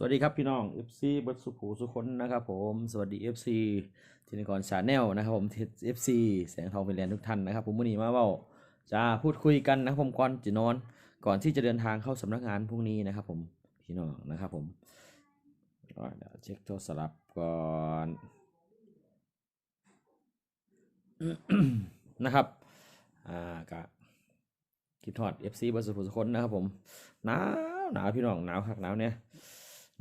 สวัสดีครับพี่น้อง FC เบิร์ดสุขูสุคนนะครับผมสวัสดี FC ทีนกรชาแนลนะครับผม FC แสงทองเป็นแลนทุกท่านนะครับผมวันนี้มาเว่าจะพูดคุยกันนะครับผมก่อนจะนอน ก่อนที่จะเดินทางเข้าสำนักงานพรุ่งนี้นะครับผมพี่น้องนะครับผมเดี๋ยวเช็คโทรศัพท์ก่อนนะครับอ่ากะคิดทอด FC เบิร์ดสุขูสุคนนะครับผมหนาวหนาวพี่น้องหนาวคักหนาวเนี่ย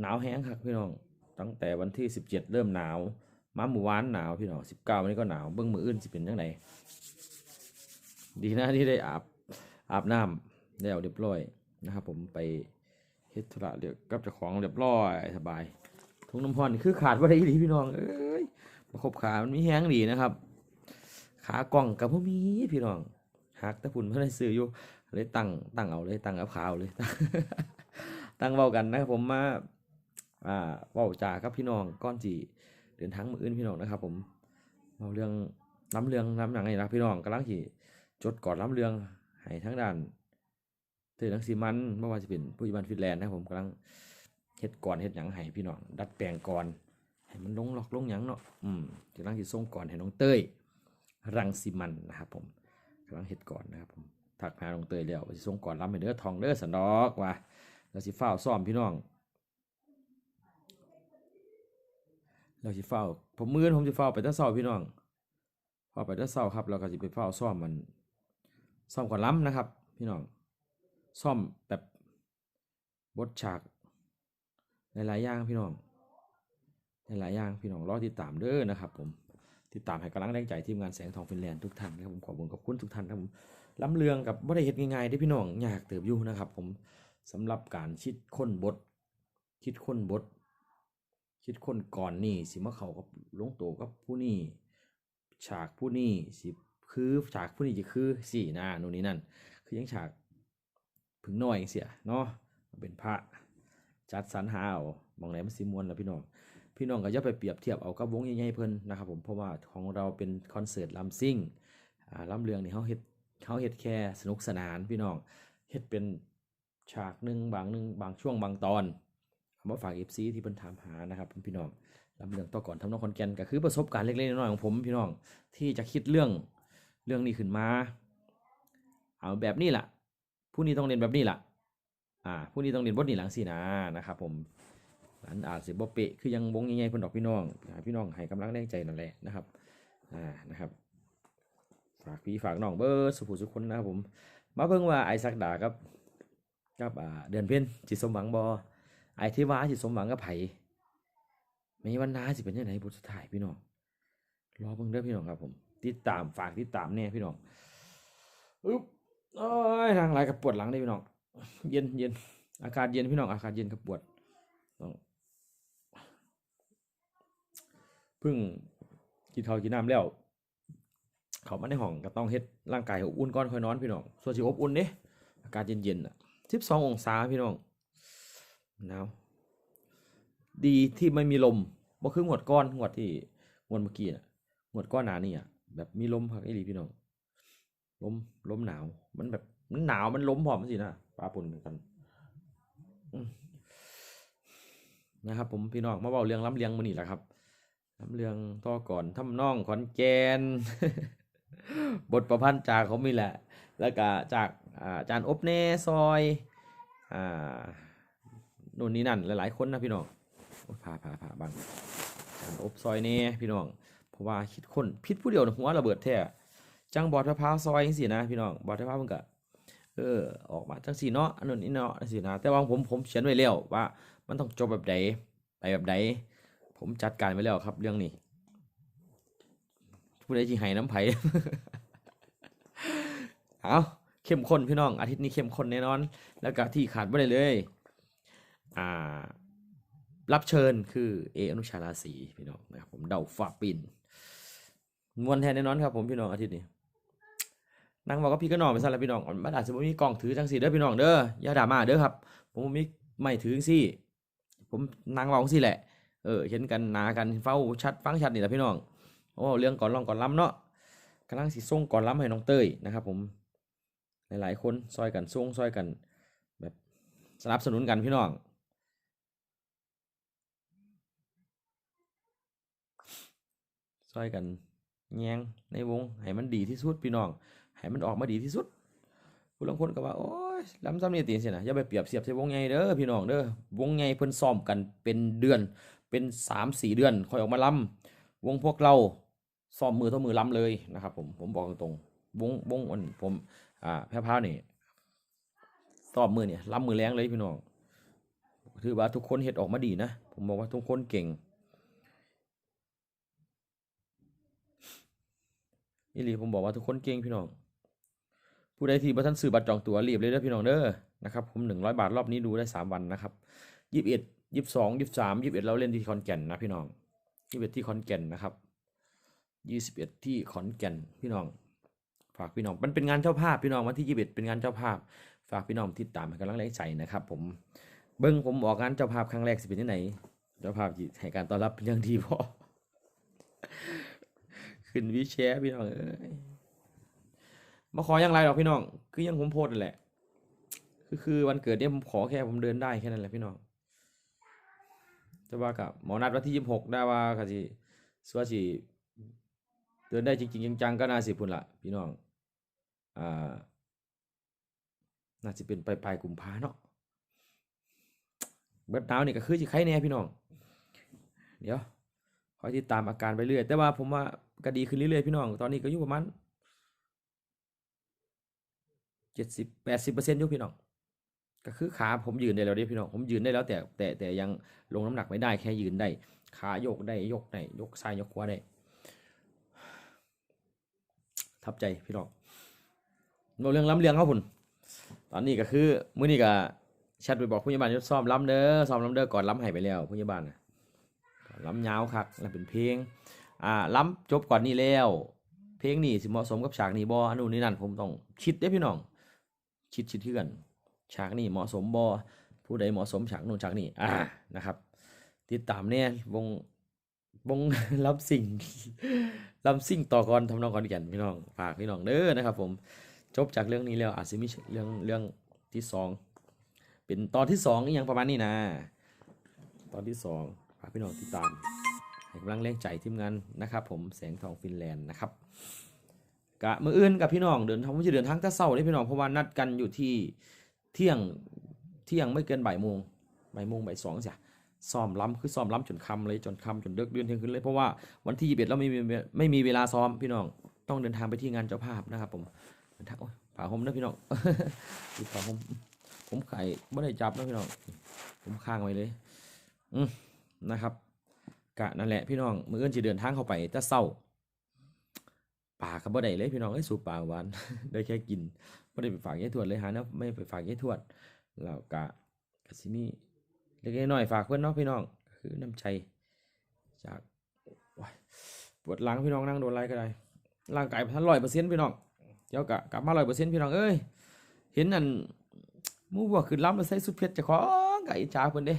หนาวแห้งครับพี่น้อง ตั้งแต่วันที่สิบเจ็ดเริ่มหนาว มาหมู่วานหนาวพี่น้องสิบเก้าวันนี้ก็หนาวเบื้องมืออื่นสิเป็นยังไงดีนะที่ได้อาบอาบน้ำแล้วเรียบร้อยนะครับผมไปเฮ็ดธุระเดี๋ยวกับเจ้าของเรียบร้อยสบายทุงน้ำพรนี่คือขาดว่าได้ดีพี่น้องเอ้ยประคบขามันมีแห้งดีนะครับ ขากล่องกับพวกมีพี่น้องหักแต่พุ่นเพื่อนได้ซื้ออยู่เลยตั้งตั้งเอาเลยตั้งกับขาวเลยตั้งเว้ากันนะครับผมมา อ่าเว้าจากับพี่น้องก้อนจีเดินทางมืออื่นพี่น้องนะครับ ผมเมาเรื่องล้ำเรื่องล้ำหนังนี่นะพี่น้องกำลังที่จดก่อนล้ำเรื่องให้ทั้งด้านเธอทั้งสีมันไม่ว่าจะเป็นผู้ยิบันฟินแลนด์นะครับผมกำลังเฮ็ดก่อนเฮ็ดหยังให้พี่น้องดัดแปลงก่อนให้มันลงหลอกลงหยังเนาะอืมกำลังที่ส่งก่อนให้น้องเต้ยรังสีมันนะครับผมกำลังเฮ็ดก่อนนะครับผมถักหาน้องเต้ยแล้วว่าสิส่งก่อนล้ำให้เด้อทองเด้อสันดอกว่าแล้วสิฟ้าซ้อมพี่น้อง เราสิเฝ้า ผมมือนี้ผมสิเฝ้าไปแต่เช้าพี่น้องเฝ้าไปแต่เช้าครับแล้วก็สิไปเฝ้าซ่อมมัน ซ่อมก่อนล้ำนะครับ พี่น้อง ซ่อมแบบบทฉากหลายๆอย่างพี่น้องหลายๆอย่างพี่น้องรอติดตามเด้อนะครับ ผมติดตามให้กำลังแรงใจทีมงานแสงทองฟินแลนด์ทุกท่านนะครับผมขอบคุณขอบคุณทุกท่านครับผมล้ำเรืองกับบ่ได้เฮ็ดง่ายๆเด้พี่น้องยากเติบอยู่นะครับ ผมสำหรับการคิดค้นบท คิดค้นบท คิดคนก่อนนี่สิมาเขากับลงโตกับผู้นี่ฉากผู้นี่สิคือฉากผู้นี่จะคือสี่หน้านู่นนี่นั่น คือยังฉากผึงน้อยเสียเนาะเป็นพระจัดสรรหาเอามองไหนมันสิมวนแล้วพี่น้องพี่น้องก็อย่าไปเปรียบเทียบเอากับวงใหญ่ๆเพิ่นนะครับผมเพราะว่าของเราเป็นคอนเสิร์ตลำซิ่งอ่าลำเรืองนี่เขาเฮ็ดเขาเฮ็ดแค่สนุกสนานพี่น้องเฮ็ดเป็นฉากหนึ่งบางหนึ่งบางช่วงบางตอน มาฝากเอฟซีที่เพิ่นถามหานะครับพี่น้องลำเรื่องต่อก่อนทำนองคอนแกนก็คือประสบการณ์เล็กๆน้อยๆของผมพี่น้องที่จะคิดเรื่องเรื่องนี้ขึ้นมา เอาแบบนี้ล่ะ ผู้นี้ต้องเรียนแบบนี้ล่ะ อ่า ผู้นี้ต้องเรียนบทนี้หลังสินะนะครับผมอันอาจสิบ่เปะคือยังวงใหญ่ๆเพิ่นดอกพี่น้องพี่น้องให้กำลังแรงใจนั่นแหละนะครับอ่านะครับ ฝากพี่ฝากน้องเบิร์สุภูสุคนนะครับผม มาเบิ่งว่าไอซักดากับกับอ่าเดือนเพ็ญสิตสมหวังบ่ ไอ้ที่ว่าสิสมหวังกับไผมีวันนาสิเป็นยังไงบทสุดท้ายพี่น้องรอเบิ่งเด้อพี่น้องครับผมติดตามฝากติดตามแน่พี่น้องอึ๊บโอ้ยทางหลกับปวดหลังได้พี่น้องเย็นเย็นอากาศเย็นพี่น้องอากาศเย็นกับปวดต้องเพิ่งกินข้าวกินน้ำแล้ว เขามาในห้องก็ต้องเฮ็ดร่างกายอบอุ่นก่อนค่อยนอนพี่น้องส่วนสิอบอุ่นเด้อากาศเย็นๆอะ12องศาพี่น้อง หนาวดีที่ไม่มีลมบ่คือหวดก้อนหวดที่หวดเมื่อกี้น่ะหวดก้อนหนานี่อะแบบมีลมพักไอ้ลีพี่น้องลมลมหนาว มันแบบมันหนาวมันลมพร้อมสินะปลาปุ่นกันอืมนะครับ ผมพี่น้องมาเว้าเรื่องล้ำเลียงมื้อนี้แหละครับล้ำเลียงต่อก่อนทำนองขอนแก่นบทประพันธ์จากเขามีแหละ แล้วก็จากอาจารย์อบเนซอย อ่า นู่นนี่นั่นหลายๆคนนะพี่น้องพาพาพาบังการอบซอยนี่พี่น้องเพราะว่าคิดคนพิษผู้เดียวหัวระเบิดแท้จังบอดมะพร้าวซอยจังซี่นะพี่น้องบอดมะพร้าวมันก็เออออกมาจังซี่เนาะอันนั้นนี่เนาะจังซี่นะแต่ว่าผมผมเขียนไว้แล้วว่า มันต้องจบแบบใดไปแบบใดผมจัดการไว้แล้วครับเรื่องนี้ผู้ใดที่ให้น้ำไผ่เอาเข้มข้นพี่น้องอาทิตย์นี้เข้มข้นแน่นอน แล้วก็ที่ขาดไม่ได้เลย รับเชิญคือเออนุชาราศีพี่น้องนะครับผมเดาฝาปินมวนแทนแน่นอนครับผมพี่น้องอาทิตย์นี้นั่งบอกกับพี่ก็นอนไปซะแล้วพี่น้องมันอาจจะไม่มีกล่องถือจังสีเด้อพี่น้องเด้ออย่าด่ามาเด้อครับ ผมมีไม่ถือจังซี่ผมนั่งเว้าจังซี่แหละเออเห็นกันหนากันเฝ้าชัดฟังชัดนี่แหละพี่น้องโอ้เรื่องก่อนร้องก่อนล้ำเนาะกำลังสิส่งก่อนล้ำให้น้องเต้ยนะครับ ผมหลายๆคนซอยกันส่งซอยกัน แบบสนับสนุนกันพี่น้อง ซอยกันแยงในวงให้มันดีที่สุดพี่น้องให้มันออกมาดีที่สุดผู้ลางคนก็ว่าโอ้ยล้ำซ้ำนี่ตีสินะอย่าไปเปรียบเสียบใส่วงใหญ่เด้อพี่น้องเด้อวงใหญ่เพิ่นซ้อมกันเป็นเดือนเป็นสามสี่เดือนค่อยออกมาล้ำวงพวกเราซ้อมมือต่อมือล้ำเลยนะครับ ผมผมบอกตรงๆวงวงอันผมอ่าแพ้วๆนี่ซ้อมมือเนี่ยล้ำมือแรงเลยพี่น้องถือว่าทุกคนเฮ็ดออกมาดีนะ ผมบอกว่าทุกคนเก่ง อีหลีผมบอกว่าทุกคนเก่งพี่น้อง ผู้ใดที่บ่ทันซื้อบัตรจองตั๋วรีบเลยเด้อพี่น้องเด้อนะครับผม100บาทรอบนี้ดูได้3วันนะครับ21 22 23 21เอ็ดเราเล่นที่ขอนแก่นนะพี่น้อง21ที่ขอนแก่นนะครับ21ที่ขอนแก่นพี่น้อง ฝากพี่น้องมันเป็นงานเจ้าภาพพี่น้องวันที่21เอ็ดเป็นงานเจ้าภาพ ฝากพี่น้องติดตามให้กำลังแรงใจนะครับ ผมเบิ้งผมออกงานเจ้าภาพครั้งแรกสิเป็นที่ไหนเจ้าภาพให้การต้อนรับเป็นอย่างดีพอ ขึ้นวิแชร์พี่น้องเอ้ยมาขออย่างไรหรอกพี่น้อง คือยังผมโพสต์นั่นแหละ คือคือวันเกิดเนี่ยผมขอแค่ผมเดินได้แค่นั้นแหละพี่น้องจะว่ากับหมอนัดวันที่ยี่สิบหกได้ว่าก็สิสว่าสิเดินได้จริงๆจังๆก็น่าสิพุ่นละพี่น้อง อ่า น่าจะเป็นปลายปลายๆกุมภาเนาะ เบิร์ดหนาวนี่ก็คือสิไข้แน่พี่น้อง เดี๋ยวคอยติดตามอาการไปเรื่อย แต่ว่าผมว่า ก็ดีขึ้นเรื่อยๆพี่น้อง ตอนนี้ก็อยู่ประมาณเจ็ดสิบแปดสิบเปอร์เซ็นต์อยู่พี่น้อง ก็คือขาผมยืนได้แล้วด้พี่น้อง ผมยืนได้แล้วแต่แต่แต่ยังลงน้ำหนักไม่ได้แค่ยืนได้ ขาโยกได้ยกได้ยกซ้ายยกขวาได้ ทับใจพี่น้องเราเรื่องล้ำเลียงเขาพุ่นตอนนี้ก็คือมื้อนี้ก็แชทไปบอกผู้ใหญ่บ้านยศซ้อมล้ำเด้อซ้อมล้ำเด้อก่อนล้ำให้ไปแล้วผู้ใหญ่บ้านนะล้ำยาวคักแล้วเป็นเพลง อ่าล้ำจบก่อนนี้แล้ว เพลงนี้สิเหมาะสมกับฉากนี้บ่อันนู้นนี่นั่นผมต้องคิดเด้พี่น้องคิดคิดที่กันฉากนี้เหมาะสมบ่ผู้ใดเหมาะสมฉากนู้นฉากนี้อ่านะครับ ติดตามเนี่ยวงวงลำสิ่งลำสิ่งต่อกรทำนองก่อนก่นพี่น้องฝากพี่น้องเด้อนะครับ ผมจบจากเรื่องนี้แล้วอาจจะมีเรื่องเรื่องที่สองเป็นตอนที่สองอหยังประมาณนี้นะ ตอนที่สองฝากพี่น้องติดตาม ให้กำลังแรงใจทีมงานนะครับ ผมแสงทองฟินแลนด์นะครับกะมืออื่นกับพี่น้องเดินทางผมจะเดินทางแต่เช้าเลยพี่น้องเพราะว่านัดกันอยู่ที่เที่ยงเที่ยงไม่เกินบ่ายโมงบ่ายโมงบ่ายสองจ้ะซ้อมล้ำคือซ้อมล้ำจนค่ำเลยจนค่ำจนเลิกเดือนเที่ยงคืนเลยเพราะว่าวันที่21เราไม่มีไม่มีเวลาซ้อมพี่น้องต้องเดินทางไปที่งานเจ้าภาพนะครับ ผมเดินทางโอ้ยผ่าห่มนะพี่น้องดูผ่าห่มผมไข่ไม่ได้จับนะพี่น้องผมค้างไว้เลย อืมนะครับ กะนั่นแหละพี่น้องมื้ออื่นสิเดินทางเข้าไปแต่เศร้าป่าก็บ่ได้เลยพี่น้องเอ้ยสู่ป่าหวานได้แค่กินบ่ได้ไปฝากยายทวดเลยหานวไม่ไปฝากยายทวดแล้วกะก็สิมีเล็กน้อยฝากเพิ่นเนาะพี่น้องคือน้ำใจจากปวดหลังพี่น้องนั่งโดนอะไรก็ได้ร่างกายพันร้อยเปอร์เซ็นต์พี่น้องเดี๋ยวกะกลับมาร้อยเปอร์เซ็นต์พี่น้องเอ้ยเห็นนั่นมู่พวกขึ้นล้ำแล้วใส่สุดเพชรจ้าของก็อิจฉาเพิ่นเด้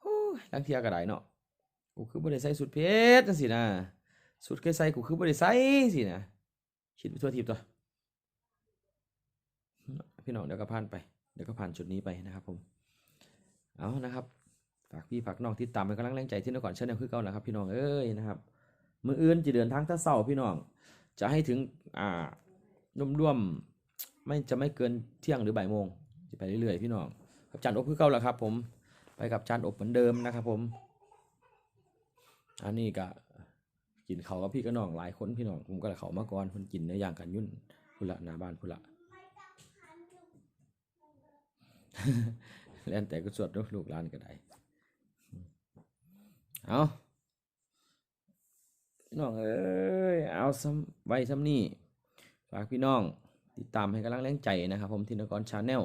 โอ้ลังเทียก็ได้เนาะ กูคือบ่ได้ใส่สุดเพชรจังซี่นะสุดเคยใส่กูคือบ่ได้ใส่สินะคิดไปทั่วทีบตัวพี่น้องเดี๋ยวก็ผ่านไปเดี๋ยวก็ผ่านจุดนี้ไปนะครับผมเอานะครับฝากพี่ฝากน้องติดตามเป็นกำลังแรงใจที่นครชาแนลคือเก่านะครับพี่น้องเอ้ยนะครับมืออื่นจะเดินทางแตะเช้าพี่น้อง จะให้ถึงอ่าร่วมๆไม่จะไม่เกินเที่ยงหรือบ่ายโมงจะไปเรื่อยๆพี่น้องกับจานอบคือเก่าแล้วครับ ผมไปกับจานอบเหมือนเดิมนะครับผม อันนี้ก็กินเขากับพี่กับน้องหลายคนพี่น้องผมก็เลยเขามาก่อนคนกินในอย่างกันยุ่นพุละหน้าบ้านพุละเล่นแต่ก็สวดลูกหลานก็ได้เอาพี่น้องเอ้ยเอาซ้ำไว้ซ้ำนี่ฝากพี่น้องติดตามให้กำลังแรงใจนะครับ ผมทินกรชาแนล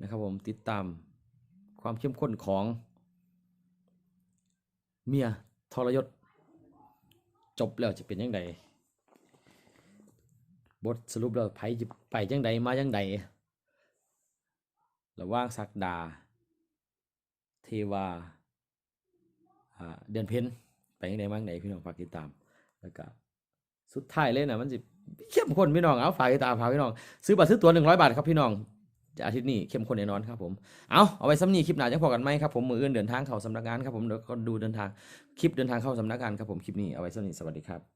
นะครับ ผมติดตามความเข้มข้นของเมีย ทรยศ จบแล้วจะเป็นยังไงบทสรุปแล้วไผจะไปยังไดมายังไดระว่างศักดา เทวาเดือนเพ็ญไปยังไดมายังไดพี่น้องฝากติดตามแล้วก็สุดท้ายเลยนะมันสิเข้มข้นพี่น้องเอาฝากติดตามฝากพี่น้อง ซื้อบัตรซื้อตั๋วหนึ่งร้อยบาทครับพี่น้อง อาทิตย์นี้เข้มข้นแน่นอนครับผม เอาเอาไว้สำนีคลิปหนาจะพอกันไหมครับผม มืออื่นเดินทางเข้าสำนักงานครับผมเดี๋ยวก็ดูเดินทางคลิปเดินทางเข้าสำนักงานครับผมคลิปนี้เอาไว้สำนีสวัสดีครับ